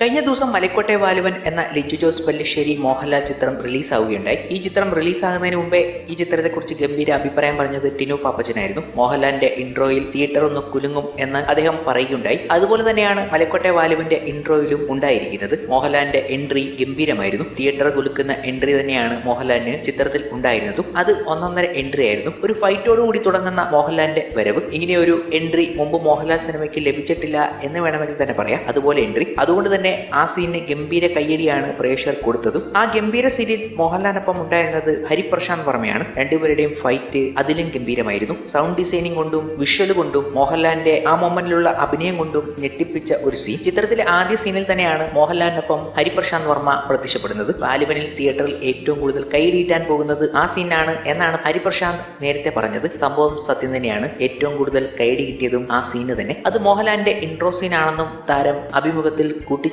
കഴിഞ്ഞ ദിവസം മലക്കോട്ടെ വാലുവൻ എന്ന ലിജു ജോസ് പല്ലിശ്ശേരി മോഹൻലാൽ ചിത്രം റിലീസാവുകയുണ്ടായി. ഈ ചിത്രം റിലീസാകുന്നതിന് മുമ്പേ ഈ ചിത്രത്തെക്കുറിച്ച് ഗംഭീര അഭിപ്രായം പറഞ്ഞത് ടിനു പാപ്പച്ചനായിരുന്നു. മോഹൻലാലിന്റെ ഇൻട്രോയിൽ തിയേറ്റർ ഒന്ന് കുലുങ്ങും എന്ന് അദ്ദേഹം പറയുകയുണ്ടായി. അതുപോലെ തന്നെയാണ് മലക്കോട്ടെ വാലുവിന്റെ ഇൻട്രോയിലും ഉണ്ടായിരിക്കുന്നത്. മോഹൻലാലിന്റെ എൻട്രി ഗംഭീരമായിരുന്നു. തിയേറ്റർ കുലുക്കുന്ന എൻട്രി തന്നെയാണ് മോഹൻലാലിന് ചിത്രത്തിൽ ഉണ്ടായിരുന്നതും. അത് ഒന്നൊന്നര എൻട്രി ആയിരുന്നു. ഒരു ഫൈറ്റോടുകൂടി തുടങ്ങുന്ന മോഹൻലാലിന്റെ വരവ് ഇങ്ങനെ ഒരു എൻട്രി മുമ്പ് മോഹൻലാൽ സിനിമയ്ക്ക് ലഭിച്ചിട്ടില്ല എന്ന് വേണമെങ്കിൽ തന്നെ പറയാം. അതുപോലെ എൻട്രി അതുകൊണ്ട് തന്നെ ആ സീനിന് ഗംഭീര കയ്യടിയാണ് പ്രേക്ഷകർ കൊടുത്തതും. ആ ഗംഭീര സീനിൽ മോഹൻലാലിനൊപ്പം ഉണ്ടായിരുന്നത് ഹരിപ്രശാന്ത് വർമ്മയാണ്. രണ്ടുപേരുടെയും ഫൈറ്റ് അതിലും ഗംഭീരമായിരുന്നു. സൗണ്ട് ഡിസൈനിങ് കൊണ്ടും വിഷ്വൽ കൊണ്ടും മോഹൻലാലിന്റെ ആ മൊമെന്റിലുള്ള അഭിനയം കൊണ്ടും ഞെട്ടിപ്പിച്ച ഒരു സീൻ ചിത്രത്തിലെ ആദ്യ സീനിൽ തന്നെയാണ് മോഹൻലാലിനൊപ്പം ഹരിപ്രശാന്ത് വർമ്മ പ്രത്യക്ഷപ്പെടുന്നത്. ബാലുവനിൽ തിയേറ്ററിൽ ഏറ്റവും കൂടുതൽ കൈയിടീറ്റാൻ പോകുന്നത് ആ സീനാണ് എന്നാണ് ഹരിപ്രശാന്ത് നേരത്തെ പറഞ്ഞത്. സംഭവം സത്യം തന്നെയാണ്. ഏറ്റവും കൂടുതൽ കൈയടി കിട്ടിയതും ആ സീന് തന്നെ. അത് മോഹൻലാലിന്റെ ഇൻട്രോ സീനാണെന്നും താരം അഭിമുഖത്തിൽ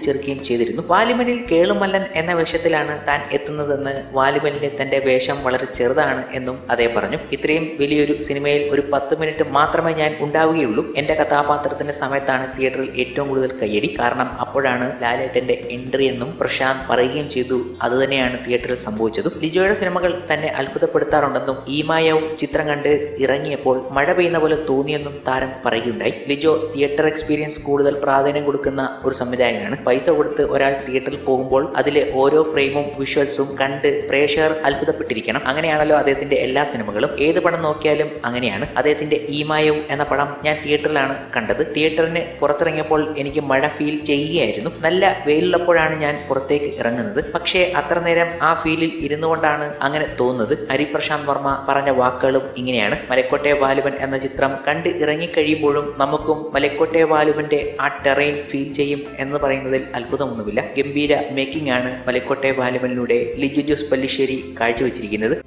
കൂട്ടിച്ചേർക്കുകയും ചെയ്തിരുന്നു. വാലിമനിൽ കേളുമല്ലൻ എന്ന വേഷത്തിലാണ് താൻ എത്തുന്നതെന്ന് വാലിമലിന്റെ തന്റെ വേഷം വളരെ ചെറുതാണ് എന്നും അതേ പറഞ്ഞു. ഇത്രയും വലിയൊരു സിനിമയിൽ ഒരു പത്ത് മിനിറ്റ് മാത്രമേ ഞാൻ ഉണ്ടാവുകയുള്ളൂ. എന്റെ കഥാപാത്രത്തിന്റെ സമയത്താണ് തിയേറ്ററിൽ ഏറ്റവും കൂടുതൽ കയ്യടി. കാരണം അപ്പോഴാണ് ലാലേട്ടന്റെ എൻട്രി എന്നും പ്രശാന്ത് പറയുകയും ചെയ്തു. അതുതന്നെയാണ് തിയേറ്ററിൽ സംഭവിച്ചതും. ലിജോയുടെ സിനിമകൾ തന്നെ അത്ഭുതപ്പെടുത്താറുണ്ടെന്നും ഈമായവും ചിത്രം കണ്ട് ഇറങ്ങിയപ്പോൾ മഴ പെയ്യുന്ന പോലെ തോന്നിയെന്നും താരം പറയുകയുണ്ടായി. ലിജോ തിയേറ്റർ എക്സ്പീരിയൻസ് കൂടുതൽ പ്രാധാന്യം കൊടുക്കുന്ന ഒരു സംവിധായകനാണ്. പൈസ കൊടുത്ത് ഒരാൾ തിയേറ്ററിൽ പോകുമ്പോൾ അതിലെ ഓരോ ഫ്രെയിമും വിഷ്വൽസും കണ്ട് പ്രേക്ഷകർ അത്ഭുതപ്പെട്ടിരിക്കണം. അങ്ങനെയാണല്ലോ അദ്ദേഹത്തിന്റെ എല്ലാ സിനിമകളും. ഏത് പടം നോക്കിയാലും അങ്ങനെയാണ്. അദ്ദേഹത്തിന്റെ ഈമായവും എന്ന പടം ഞാൻ തിയേറ്ററിലാണ് കണ്ടത്. തിയേറ്ററിന് പുറത്തിറങ്ങിയപ്പോൾ എനിക്ക് മഴ ഫീൽ ചെയ്യുകയായിരുന്നു. നല്ല വെയിലുള്ളപ്പോഴാണ് ഞാൻ പുറത്തേക്ക് ഇറങ്ങുന്നത്. പക്ഷേ അത്ര നേരം ആ ഫീലിൽ ഇരുന്നു കൊണ്ടാണ് അങ്ങനെ തോന്നുന്നത്. ഹരിപ്രശാന്ത് വർമ്മ പറഞ്ഞ വാക്കുകളും ഇങ്ങനെയാണ്. മലക്കോട്ടെ ബാലുവൻ എന്ന ചിത്രം കണ്ട് ഇറങ്ങിക്കഴിയുമ്പോഴും നമുക്കും മലക്കോട്ടെ ബാലുവന്റെ ആ ടെറൈൻ ഫീൽ ചെയ്യും എന്ന് പറയുന്നതിൽ അത്ഭുതമൊന്നുമില്ല. ഗംഭീര മേക്കിംഗ് ആണ് മലക്കോട്ടെ ബാലമനിലൂടെ ലിജു ജോസ് പല്ലിശ്ശേരി കാഴ്ചവെച്ചിരിക്കുന്നത്.